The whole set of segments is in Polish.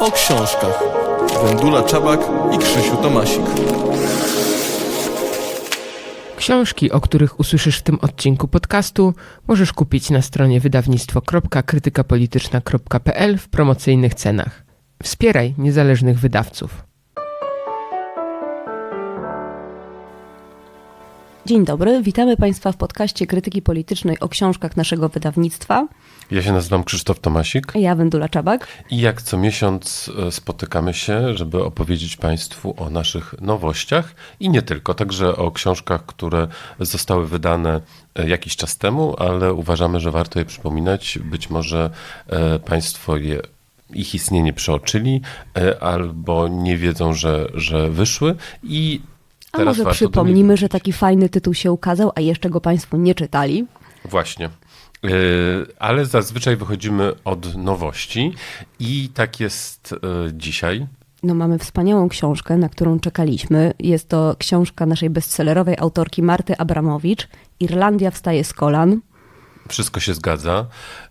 O książkach. Wendula Czabak i Krzysiu Tomasik. Książki, o których usłyszysz w tym odcinku podcastu, możesz kupić na stronie wydawnictwo.krytykapolityczna.pl w promocyjnych cenach. Wspieraj niezależnych wydawców. Dzień dobry, witamy Państwa w podcaście Krytyki Politycznej o książkach naszego wydawnictwa. Ja się nazywam Krzysztof Tomasik Ja, Wendula Czabak. i jak co miesiąc e, spotykamy się, żeby opowiedzieć Państwu o naszych nowościach i nie tylko, także o książkach, które zostały wydane e, jakiś czas temu, ale uważamy, że warto je przypominać. Być może e, Państwo je ich istnienie przeoczyli albo nie wiedzą, że, że wyszły i A teraz może przypomnimy, że taki fajny tytuł się ukazał, a jeszcze go Państwo nie czytali. Właśnie. Yy, Ale zazwyczaj wychodzimy od nowości i tak jest yy, dzisiaj. No mamy wspaniałą książkę, na którą czekaliśmy. Jest to książka naszej bestsellerowej autorki Marty Abramowicz. Irlandia wstaje z kolan. Wszystko się zgadza.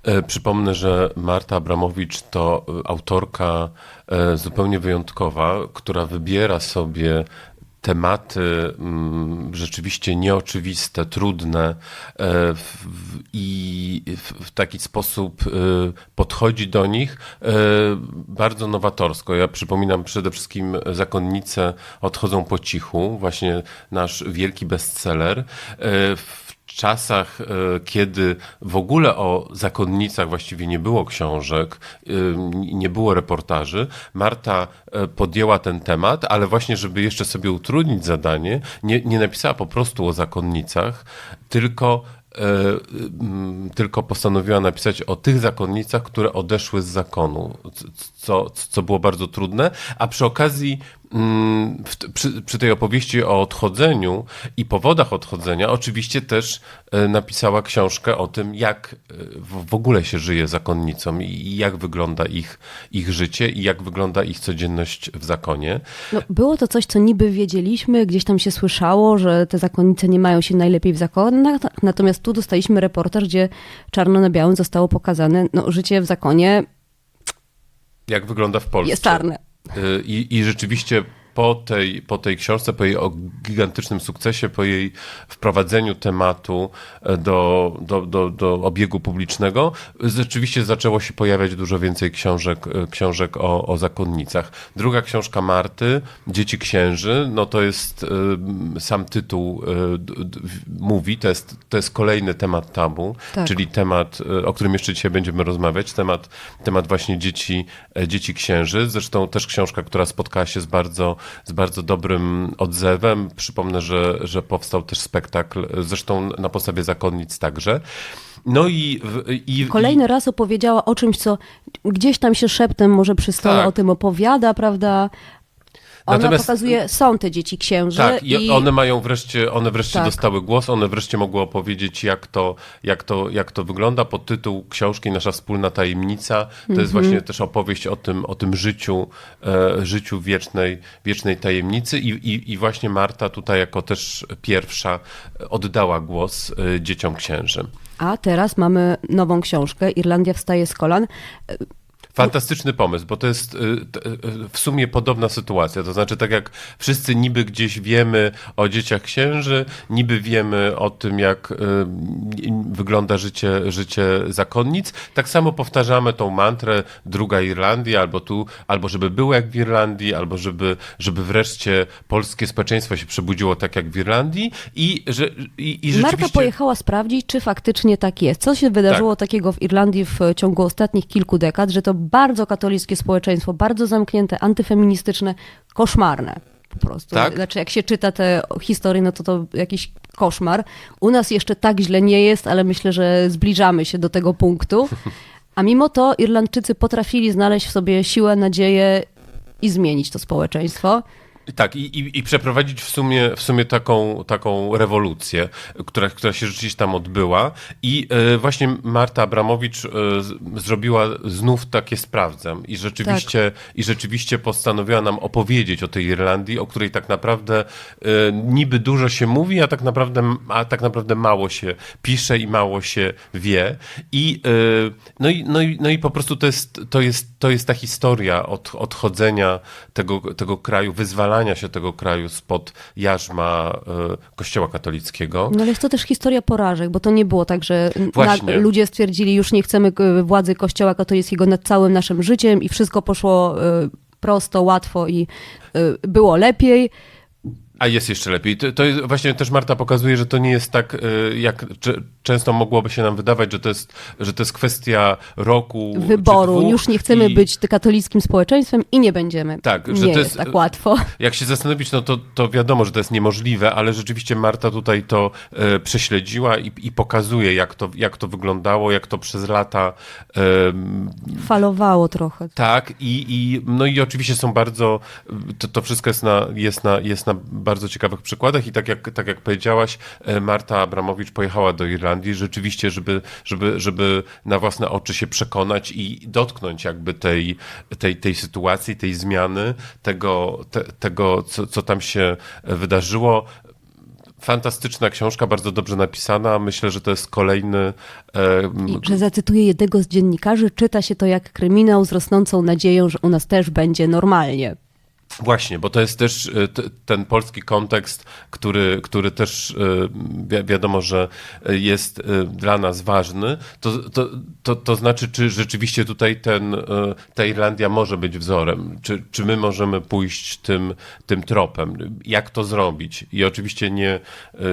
Yy, Przypomnę, że Marta Abramowicz to autorka zupełnie wyjątkowa, która wybiera sobie tematy mm, rzeczywiście nieoczywiste, trudne e, i w, taki sposób e, podchodzi do nich e, bardzo nowatorsko. Ja przypominam przede wszystkim Zakonnice odchodzą po cichu, właśnie nasz wielki bestseller. W czasach, e, kiedy w ogóle o zakonnicach właściwie nie było książek, e, nie było reportaży, Marta e, podjęła ten temat, ale właśnie, żeby jeszcze sobie utrudnić zadanie, nie, nie napisała po prostu o zakonnicach, tylko tylko postanowiła napisać o tych zakonnicach, które odeszły z zakonu, co, co było bardzo trudne, a przy okazji przy, przy tej opowieści o odchodzeniu i powodach odchodzenia oczywiście też e, napisała książkę o tym, jak e, w, ogóle się żyje zakonnicom i, i jak wygląda ich, ich życie i jak wygląda ich codzienność w zakonie. No, było to coś, co niby wiedzieliśmy, gdzieś tam się słyszało, że te zakonnice nie mają się najlepiej w zakonach, natomiast tu dostaliśmy reportaż, gdzie czarno na białym zostało pokazane, no życie w zakonie Jak wygląda w Polsce. jest czarne. Y, I, I rzeczywiście po tej, po tej książce, po jej o gigantycznym sukcesie, po jej wprowadzeniu tematu e, do, do, do, do obiegu publicznego, rzeczywiście zaczęło się pojawiać dużo więcej książek, e, książek o, o zakonnicach. Druga książka Marty, Dzieci Księży, no to jest e, sam tytuł mówi, to jest, to jest kolejny temat tabu, Tak. czyli temat, o którym jeszcze dzisiaj będziemy rozmawiać, temat, temat właśnie dzieci, dzieci księży. Zresztą też książka, która spotkała się z bardzo, z bardzo dobrym odzewem. Przypomnę, że, że powstał też spektakl, zresztą na podstawie zakonnic także. No i, i Kolejny raz opowiedziała o czymś, co gdzieś tam się szeptem może przy stole Tak. o tym opowiada, prawda? Ona Natomiast- pokazuje, są te dzieci księży Tak, i i one mają wreszcie, one wreszcie Tak. dostały głos, one wreszcie mogły opowiedzieć, jak to, jak to, jak to wygląda. Pod tytuł książki Nasza wspólna tajemnica to jest właśnie też opowieść o tym, o tym życiu, e, życiu wiecznej, wiecznej tajemnicy I, i, i właśnie Marta tutaj jako też pierwsza oddała głos e, dzieciom księży. A teraz mamy nową książkę, Irlandia wstaje z kolan. Fantastyczny pomysł, bo to jest y, y, w sumie podobna sytuacja. To znaczy, tak jak wszyscy niby gdzieś wiemy o dzieciach księży, niby wiemy o tym, jak y, wygląda życie, życie zakonnic, tak samo powtarzamy tą mantrę druga Irlandia, albo tu, albo żeby było jak w Irlandii, albo żeby, żeby wreszcie polskie społeczeństwo się przebudziło tak jak w Irlandii i że i, i Marta rzeczywiście... pojechała sprawdzić, czy faktycznie tak jest. Co się wydarzyło takiego w Irlandii w ciągu ostatnich kilku dekad, że to bardzo katolickie społeczeństwo, bardzo zamknięte, antyfeministyczne, koszmarne. Po prostu. Tak? Znaczy, jak się czyta te historie, no to to jakiś koszmar. U nas jeszcze tak źle nie jest, ale myślę, że zbliżamy się do tego punktu. A mimo to Irlandczycy potrafili znaleźć w sobie siłę, nadzieję i zmienić to społeczeństwo. Tak, i, i, i przeprowadzić w sumie, w sumie taką, taką rewolucję, która, która się rzeczywiście tam odbyła. I e, właśnie Marta Abramowicz e, zrobiła znów takie sprawdzam. I rzeczywiście, I rzeczywiście postanowiła nam opowiedzieć o tej Irlandii, o której tak naprawdę e, niby dużo się mówi, a tak naprawdę, a tak naprawdę mało się pisze i mało się wie. I, no, i, no, i, no i po prostu to jest, to jest, to jest ta historia od, odchodzenia tego, tego kraju, wyzwalania się tego kraju spod jarzma e, Kościoła katolickiego. No ale jest to też historia porażek, bo to nie było tak, że Właśnie. ludzie stwierdzili, już nie chcemy e, władzy Kościoła katolickiego nad całym naszym życiem i wszystko poszło e, prosto, łatwo i było lepiej. A jest jeszcze lepiej. To, to jest, właśnie też Marta pokazuje, że to nie jest tak, e, jak często mogłoby się nam wydawać, że to jest, że to jest kwestia roku. Wyboru. Już nie chcemy i- być katolickim społeczeństwem i nie będziemy. Tak, że nie to jest, jest- tak łatwo. Jak się zastanowić, no to, to wiadomo, że to jest niemożliwe, ale rzeczywiście Marta tutaj to e, prześledziła i, i pokazuje, jak to, jak to wyglądało, jak to przez lata em, Falowało trochę. Tak, i, i, no i oczywiście są bardzo, to, to wszystko jest na, jest, na, jest na bardzo ciekawych przykładach i tak jak, tak jak powiedziałaś, e, Marta Abramowicz pojechała do Irlandii rzeczywiście, żeby, żeby, żeby na własne oczy się przekonać i dotknąć jakby tej, tej, tej sytuacji, tej zmiany, tego, te, tego co, co tam się wydarzyło. Fantastyczna książka, bardzo dobrze napisana. Myślę, że to jest kolejny. E, I, że zacytuję jednego z dziennikarzy, czyta się to jak kryminał z rosnącą nadzieją, że u nas też będzie normalnie. Właśnie, bo to jest też t- ten polski kontekst, który, który też e, wi- wiadomo, że jest e, dla nas ważny. To, to, to, to znaczy, czy rzeczywiście tutaj ten, ta Irlandia może być wzorem? Czy, czy my możemy pójść tym, tym tropem? Jak to zrobić? I oczywiście nie,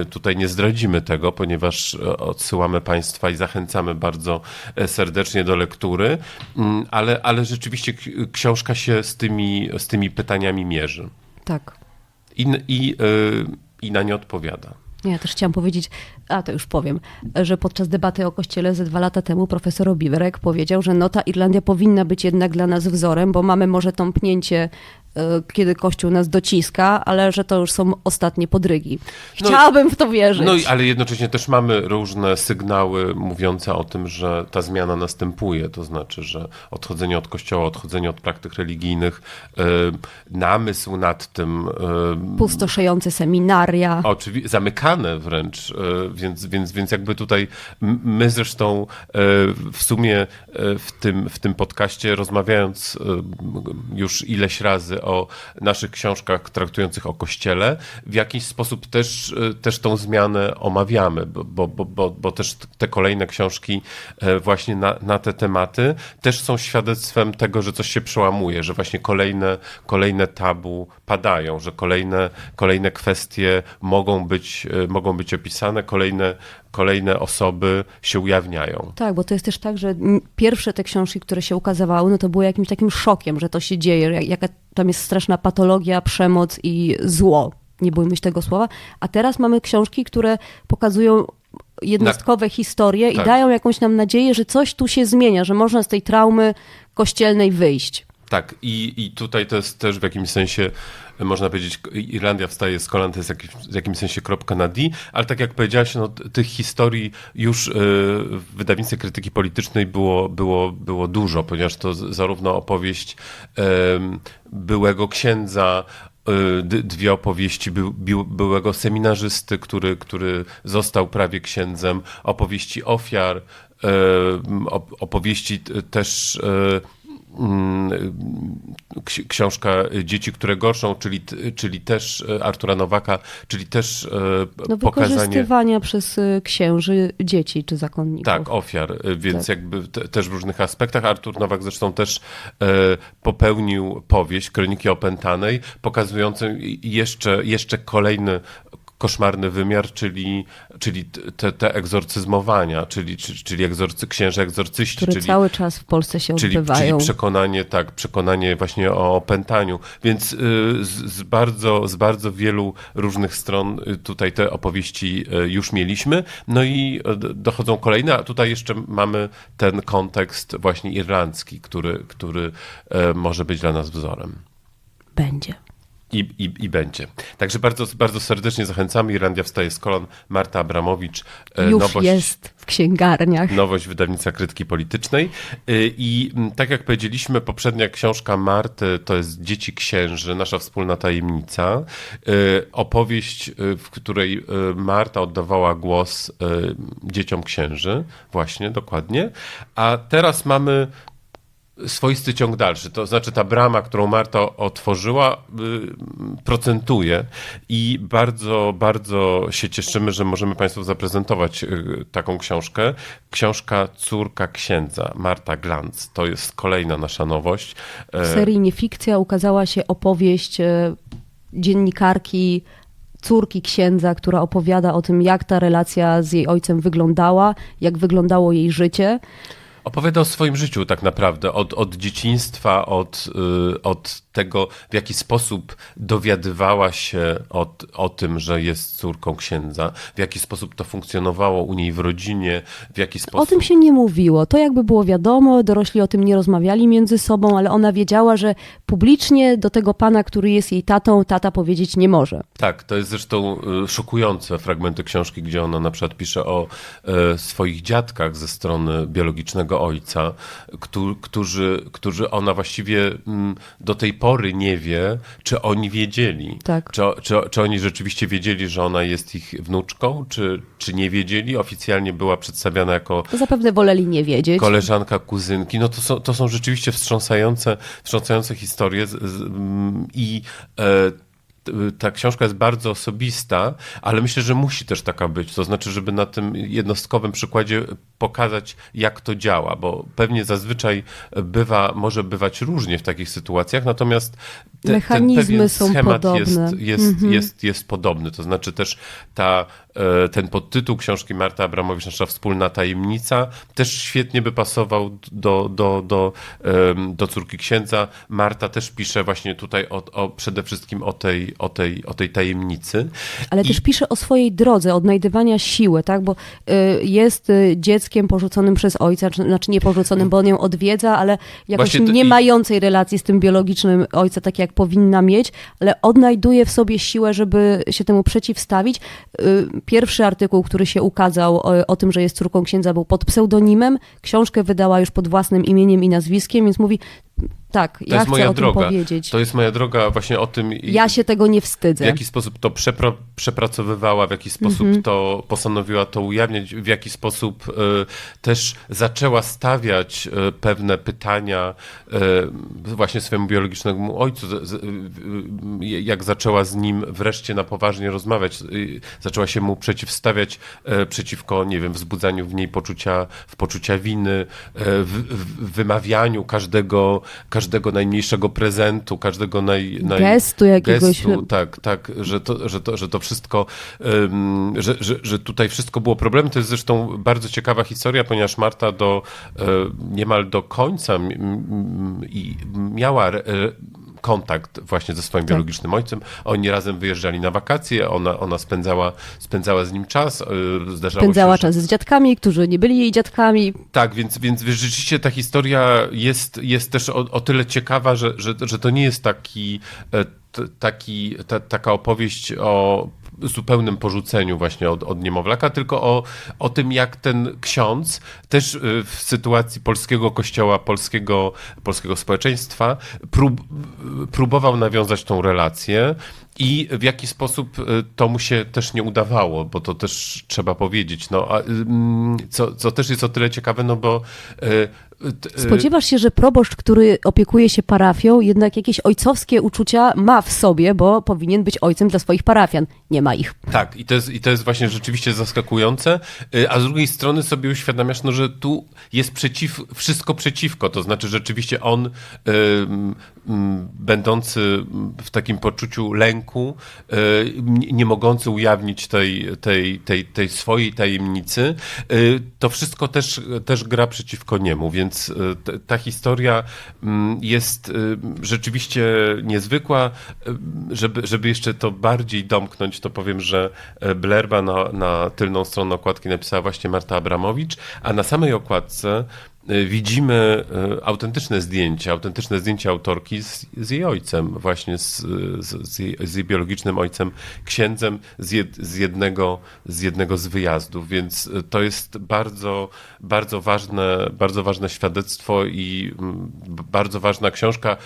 tutaj nie zdradzimy tego, ponieważ odsyłamy Państwa i zachęcamy bardzo e, serdecznie do lektury, Mm, ale, ale rzeczywiście książka się z tymi, z tymi pytaniami mierzy Tak. i, i, y, i na nie odpowiada. Ja też chciałam powiedzieć, a to już powiem, że podczas debaty o kościele ze dwa lata temu profesor Obiwerek powiedział, że no ta Irlandia powinna być jednak dla nas wzorem, bo mamy może tąpnięcie, kiedy Kościół nas dociska, ale że to już są ostatnie podrygi. No- Chciałabym w to wierzyć. No i ale jednocześnie też mamy różne sygnały mówiące o tym, że ta zmiana następuje, to znaczy, że odchodzenie od kościoła, odchodzenie od praktyk religijnych, y, namysł nad tym, y, Pustoszejące seminaria. Oczywiście, zamykane wręcz, e, więc, więc, więc jakby tutaj my zresztą e, w sumie e, w tym, w tym podcaście rozmawiając e, już ileś razy o naszych książkach traktujących o Kościele, w jakiś sposób też, e, też tą zmianę omawiamy, bo, bo, bo, bo, też te kolejne książki e, właśnie na, na te tematy też są świadectwem tego, że coś się przełamuje, że właśnie kolejne, kolejne tabu padają, że kolejne, kolejne kwestie mogą być, e, mogą być opisane, kolejne, kolejne osoby się ujawniają. Tak, bo to jest też tak, że pierwsze te książki, które się ukazywały, no to były jakimś takim szokiem, że to się dzieje, jak- jaka tam jest straszna patologia, przemoc i zło. Nie bójmy się tego słowa. A teraz mamy książki, które pokazują jednostkowe historie i Tak. dają jakąś nam nadzieję, że coś tu się zmienia, że można z tej traumy kościelnej wyjść. Tak, i, i tutaj to jest też w jakimś sensie, można powiedzieć, Irlandia wstaje z kolan, to jest jakiś, w jakimś sensie kropka na D, ale tak jak powiedziałaś, no, tych historii już e, w wydawnictwie krytyki politycznej było, było, było dużo, ponieważ to zarówno opowieść byłego księdza, d- dwie opowieści by, bił- byłego seminarzysty, który, który został prawie księdzem, opowieści ofiar, op- opowieści też e, mm, książka Dzieci, które gorszą, czyli, czyli też e, Artura Nowaka, czyli też e, No pokazanie wykorzystywania przez y, księży dzieci czy zakonników. tak, ofiar, e, więc Tak. jakby te, też w różnych aspektach. Artur Nowak zresztą też e, popełnił powieść Kroniki Opętanej, pokazującą jeszcze, jeszcze kolejny koszmarny wymiar, czyli, czyli te, te egzorcyzmowania, czyli, czyli, egzorcy, księże egzorcyści, które czyli cały czas w Polsce się Czyli, odbywają. czyli przekonanie, tak, przekonanie właśnie o opętaniu. Więc y, z, z, bardzo, z bardzo wielu różnych stron y, tutaj te opowieści y, już mieliśmy. No i dochodzą kolejne, a tutaj jeszcze mamy ten kontekst właśnie irlandzki, który, który może być dla nas wzorem. Będzie. I, i, I będzie. Także bardzo, bardzo serdecznie zachęcamy. Irlandia wstaje z kolan. Marta Abramowicz. e, Już nowość, jest w księgarniach. Nowość wydawnictwa krytyki politycznej. Y, I tak jak powiedzieliśmy, poprzednia książka Marty to jest Dzieci Księży, nasza wspólna tajemnica. Y, Opowieść, w której Marta oddawała głos dzieciom księży. Właśnie, dokładnie. A teraz mamy swoisty ciąg dalszy. To znaczy ta brama, którą Marta otworzyła, y, procentuje i bardzo, bardzo się cieszymy, że możemy Państwu zaprezentować y, taką książkę. Książka Córka Księdza, Marta Glanz. To jest kolejna nasza nowość. W serii Niefikcja ukazała się opowieść e, dziennikarki córki księdza, która opowiada o tym, jak ta relacja z jej ojcem wyglądała, jak wyglądało jej życie. Opowiada o swoim życiu tak naprawdę, od, od dzieciństwa, od, y, od tego, w jaki sposób dowiadywała się o, o tym, że jest córką księdza, w jaki sposób to funkcjonowało u niej w rodzinie, w jaki sposób... O tym się nie mówiło. To jakby było wiadomo, dorośli o tym nie rozmawiali między sobą, ale ona wiedziała, że publicznie do tego pana, który jest jej tatą, tata powiedzieć nie może. Tak, to jest zresztą y, szokujące fragmenty książki, gdzie ona na przykład pisze o e, swoich dziadkach ze strony biologicznego ojca, któ- którzy, którzy ona właściwie mm, do tej pory nie wie, czy oni wiedzieli. Tak. Czy, czy, czy oni rzeczywiście wiedzieli, że ona jest ich wnuczką, czy, czy nie wiedzieli. Oficjalnie była przedstawiana jako zapewne woleli nie wiedzieć. koleżanka, kuzynki, no to są, to są rzeczywiście wstrząsające, wstrząsające historie z, z, mm, i e, ta książka jest bardzo osobista, ale myślę, że musi też taka być. To znaczy, żeby na tym jednostkowym przykładzie pokazać, jak to działa, bo pewnie zazwyczaj bywa, może bywać różnie w takich sytuacjach, natomiast te, Mechanizmy ten są schemat podobne. jest, jest, jest, jest podobny. To znaczy też ta, e, ten podtytuł książki Marta Abramowicz, nasza wspólna tajemnica, też świetnie by pasował do, do, do, do córki księdza. Marta też pisze właśnie tutaj o, o, przede wszystkim o tej, o tej, o tej tajemnicy. Ale I- też pisze o swojej drodze odnajdywania siły, tak? Bo y, jest y, dzieckiem porzuconym przez ojca, czy- znaczy nie porzuconym, bo on ją odwiedza, ale jakoś Właśnie nie i- mającej relacji z tym biologicznym ojca, tak jak powinna mieć, ale odnajduje w sobie siłę, żeby się temu przeciwstawić. Y, Pierwszy artykuł, który się ukazał o, o tym, że jest córką księdza, był pod pseudonimem. Książkę wydała już pod własnym imieniem i nazwiskiem, więc mówi, tak, To ja jest chcę moja droga. powiedzieć. To jest moja droga właśnie o tym. Ja się tego nie w wstydzę. jaki sposób to przepro, przepracowywała, w jaki sposób Mhm. to postanowiła to ujawniać, w jaki sposób e, też zaczęła stawiać e, pewne pytania e, właśnie swojemu biologicznemu ojcu, z, e, jak zaczęła z nim wreszcie na poważnie rozmawiać, e, zaczęła się mu przeciwstawiać przeciwko, nie wiem, wzbudzaniu w niej poczucia, w poczucia winy, w, w wymawianiu każdego, każdego najmniejszego prezentu, każdego naj, naj, Gestu jakiegoś- gestu, tak, tak, że to, że to, że to wszystko, że, że, że tutaj wszystko było problemem. To jest zresztą bardzo ciekawa historia, ponieważ Marta do e, niemal do końca miała kontakt właśnie ze swoim biologicznym ojcem. Oni razem wyjeżdżali na wakacje, ona, ona spędzała, spędzała z nim czas. e, Zdarzało Spędzała się, że- czas z dziadkami, którzy nie byli jej dziadkami. tak, więc, więc rzeczywiście ta historia jest, jest też o, o tyle ciekawa, że, że, że to nie jest taki, e, taki, ta, taka opowieść o zupełnym porzuceniu właśnie od, od niemowlaka, tylko o, o tym, jak ten ksiądz też e, w sytuacji polskiego kościoła, polskiego, polskiego społeczeństwa prób, próbował nawiązać tą relację i w jaki sposób e, to mu się też nie udawało, bo to też trzeba powiedzieć. No, a, ym, co, co też jest o tyle ciekawe, no bo e, e, Spodziewasz się, że proboszcz, który opiekuje się parafią, jednak jakieś ojcowskie uczucia ma w sobie, bo powinien być ojcem dla swoich parafian. Nie ma ich. Tak, i to, jest, i to jest właśnie rzeczywiście zaskakujące, a z drugiej strony sobie uświadamiasz, no, że tu jest przeciw, wszystko przeciwko, to znaczy rzeczywiście on, mm, będący w takim poczuciu lęku, y, nie, mogący ujawnić tej, tej, tej, tej swojej tajemnicy, y, to wszystko też, też gra przeciwko niemu, więc t- ta historia mm, jest rzeczywiście niezwykła. Żeby, żeby jeszcze to bardziej domknąć, to powiem, że e, Blerba na, na tylną stronę okładki napisała właśnie Marta Abramowicz, a na samej okładce widzimy y, autentyczne zdjęcia, autentyczne zdjęcia autorki z, z jej ojcem, właśnie z, z, z, jej, z jej biologicznym ojcem, księdzem z, jed, z, jednego, z jednego z wyjazdów, więc y, to jest bardzo, bardzo, ważne, bardzo ważne świadectwo i mm, bardzo ważna książka,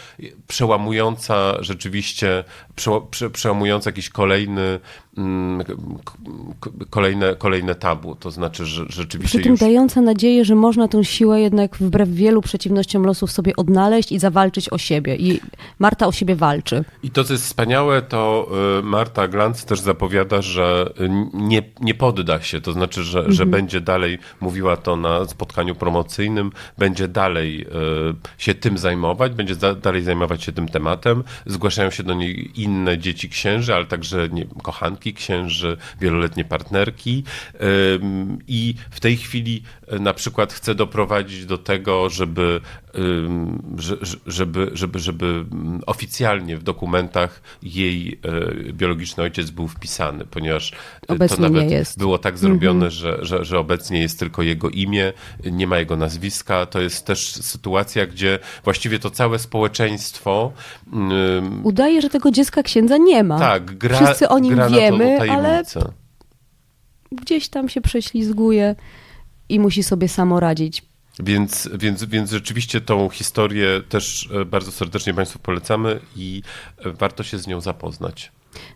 przełamująca rzeczywiście, prze, prze, przełamująca jakiś kolejny, mm, kolejne, kolejne tabu, to znaczy, że rzeczywiście Przy tym już... dająca nadzieję, że można tą siłę jednak wbrew wielu przeciwnościom losu w sobie odnaleźć i zawalczyć o siebie. I Marta o siebie walczy. I to, co jest wspaniałe, to y, Marta Glantz też zapowiada, że y, nie, nie podda się, to znaczy, że, że będzie dalej, mówiła to na spotkaniu promocyjnym, będzie dalej y, się tym zajmować, będzie dalej zajmować się tym tematem. Zgłaszają się do niej inne dzieci księży, ale także nie, kochanki księży, wieloletnie partnerki. I w tej chwili na przykład chce doprowadzić do tego, żeby, żeby, żeby, żeby mm, oficjalnie w dokumentach jej y, biologiczny ojciec był wpisany, ponieważ y, Obecnie to nawet było tak zrobione, że, że, że obecnie jest tylko jego imię, nie ma jego nazwiska. To jest też sytuacja, gdzie właściwie to całe społeczeństwo Udaje, że tego dziecka księdza nie ma. tak, gra, Wszyscy o nim gra wiemy, ale gdzieś tam się prześlizguje i musi sobie samo radzić. Więc, więc, więc rzeczywiście tą historię też e, bardzo serdecznie Państwu polecamy i e, warto się z nią zapoznać.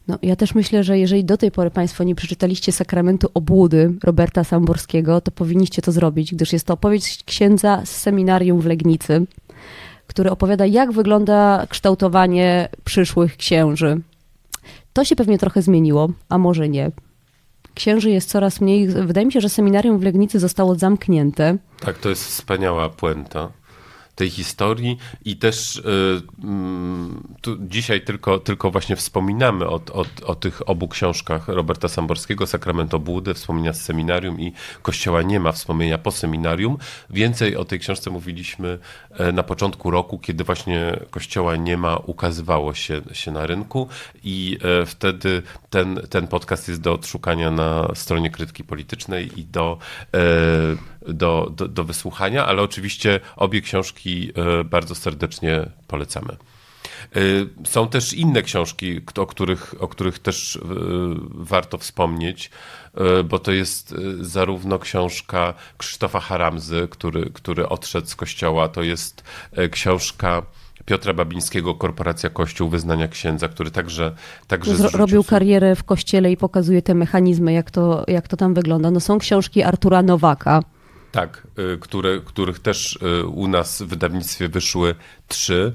No, ja też myślę, że jeżeli do tej pory Państwo nie przeczytaliście Sakramentu Obłudy Roberta Samborskiego, to powinniście to zrobić, gdyż jest to opowieść księdza z seminarium w Legnicy, który opowiada, jak wygląda kształtowanie przyszłych księży. To się pewnie trochę zmieniło, a może nie. Księży jest coraz mniej. Wydaje mi się, że seminarium w Legnicy zostało zamknięte. Tak, to jest wspaniała puenta tej historii i też y, mm, dzisiaj tylko, tylko właśnie wspominamy o, o, o tych obu książkach Roberta Samborskiego, Sakrament Obłudy, wspomnienia z seminarium i Kościoła nie ma wspomnienia po seminarium. Więcej o tej książce mówiliśmy e, na początku roku, kiedy właśnie Kościoła nie ma ukazywało się, się na rynku i e, wtedy ten, ten podcast jest do odszukania na stronie Krytyki Politycznej i do e, do, do, do wysłuchania, ale oczywiście obie książki e, bardzo serdecznie polecamy. E, Są też inne książki, o których, o których też e, warto wspomnieć, bo to jest zarówno książka Krzysztofa Haramzy, który, który odszedł z kościoła, to jest książka Piotra Babińskiego, Korporacja Kościół Wyznania Księdza, który także, także Zro- robił sobie- karierę w kościele i pokazuje te mechanizmy, jak to, jak to tam wygląda. No są książki Artura Nowaka. Tak, y, które, których też y, u nas w wydawnictwie wyszły trzy.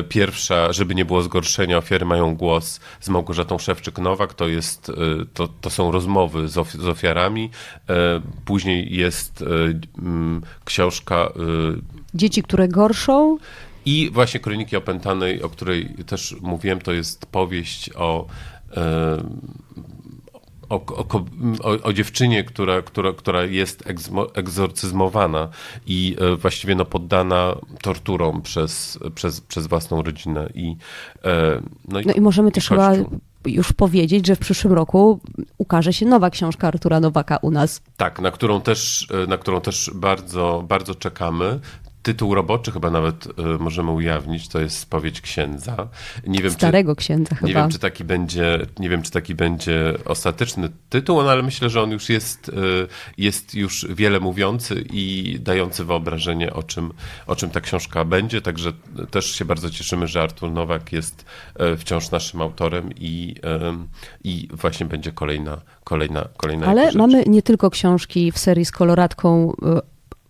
Y, Pierwsza, żeby nie było zgorszenia, ofiary mają głos z Małgorzatą Szewczyk-Nowak, to, jest, to, to są rozmowy z, ofi- z ofiarami. Później jest mm, książka Dzieci, które gorszą, i właśnie Kroniki Opętanej, o której też mówiłem, to jest powieść o, o, o, o, dziewczynie, która, która, która jest egzorcyzmowana i e, właściwie no, poddana torturom przez, przez, przez własną rodzinę. I, e, no, i, No i możemy też chyba już powiedzieć, że w przyszłym roku ukaże się nowa książka Artura Nowaka u nas. Tak, na którą też, e, na którą też bardzo, bardzo czekamy. Tytuł roboczy chyba nawet e, możemy ujawnić, to jest Spowiedź Księdza. Nie wiem, czy, Starego księdza chyba. Nie wiem, czy taki będzie, nie wiem, czy taki będzie ostateczny tytuł, no, ale myślę, że on już jest, y, jest już wiele mówiący i dający wyobrażenie, o czym, o czym ta książka będzie. Także też się bardzo cieszymy, że Artur Nowak jest e, wciąż naszym autorem i, em, i właśnie będzie kolejna, kolejna, kolejna Ale mamy nie tylko książki w serii z koloratką y,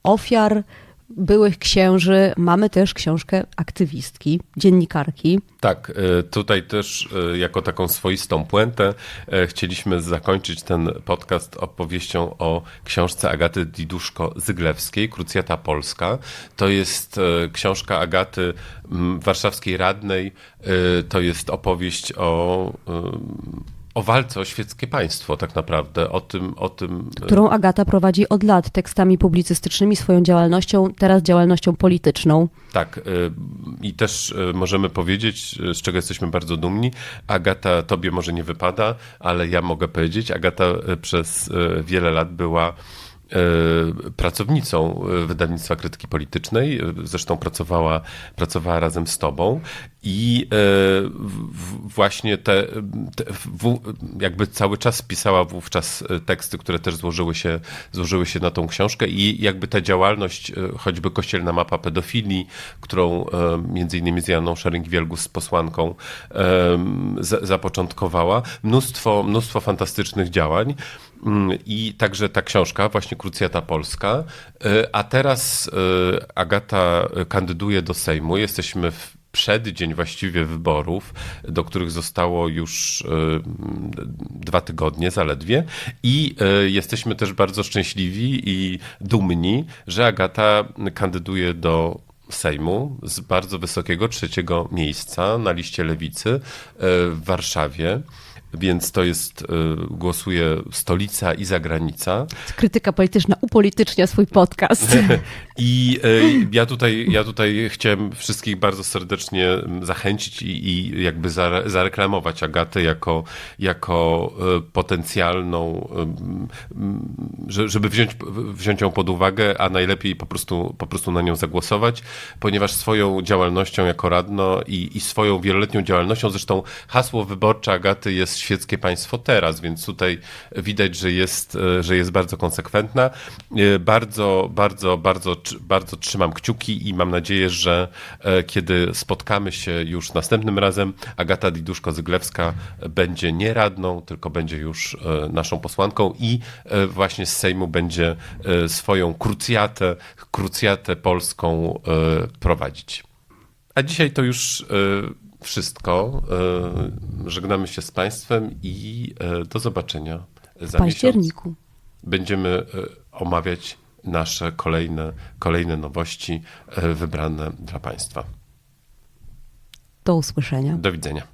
ofiar, byłych księży, mamy też książkę aktywistki, dziennikarki. Tak, e, tutaj też e, jako taką swoistą puentę e, chcieliśmy zakończyć ten podcast opowieścią o książce Agaty Diduszko-Zyglewskiej, Krucjata Polska. To jest książka Agaty warszawskiej radnej, to jest opowieść o, o walce o świeckie państwo tak naprawdę, o tym, o tym e, którą Agata prowadzi od lat tekstami publicystycznymi, swoją działalnością, teraz działalnością polityczną. Tak, y, i też y, możemy powiedzieć, z czego jesteśmy bardzo dumni. Agata, tobie może nie wypada, ale ja mogę powiedzieć, Agata przez wiele lat była e, pracownicą e, wydawnictwa krytyki politycznej. E, Zresztą pracowała, pracowała razem z tobą i e, właśnie te, te jakby cały czas pisała wówczas e, teksty, które też złożyły się, złożyły się na tą książkę i jakby ta działalność, e, choćby kościelna mapa pedofilii, którą e, między innymi z Janą Szering-Wielgus z posłanką zapoczątkowała. Mnóstwo, mnóstwo fantastycznych działań. Mm, I także ta książka, właśnie Krucjata Polska. E, A teraz e, Agata kandyduje do Sejmu. Jesteśmy w przeddzień właściwie wyborów, do których zostało już e, dwa tygodnie zaledwie. I e, jesteśmy też bardzo szczęśliwi i dumni, że Agata kandyduje do Sejmu z bardzo wysokiego trzeciego miejsca na liście lewicy e, w Warszawie. Więc to jest, e, głosuje stolica i zagranica. Krytyka polityczna upolitycznia swój podcast. I e, ja tutaj, ja tutaj chciałem wszystkich bardzo serdecznie zachęcić i, i jakby zare, zareklamować Agatę jako, jako e, potencjalną, żeby wziąć, wziąć ją pod uwagę, a najlepiej po prostu, po prostu na nią zagłosować, ponieważ swoją działalnością jako radno i, i swoją wieloletnią działalnością, zresztą hasło wyborcze Agaty jest świeckie państwo teraz, więc tutaj widać, że jest, e, że jest bardzo konsekwentna. E, Bardzo, bardzo, bardzo, bardzo trzymam kciuki i mam nadzieję, że e, kiedy spotkamy się już następnym razem, Agata Diduszko-Zyglewska będzie nie radną, tylko będzie już naszą posłanką i właśnie z Sejmu będzie swoją krucjatę, krucjatę polską prowadzić. A dzisiaj to już wszystko. E, Żegnamy się z Państwem i e, do zobaczenia W za miesiąc. październiku. Będziemy e, omawiać nasze kolejne, kolejne nowości wybrane dla Państwa. Do usłyszenia. Do widzenia.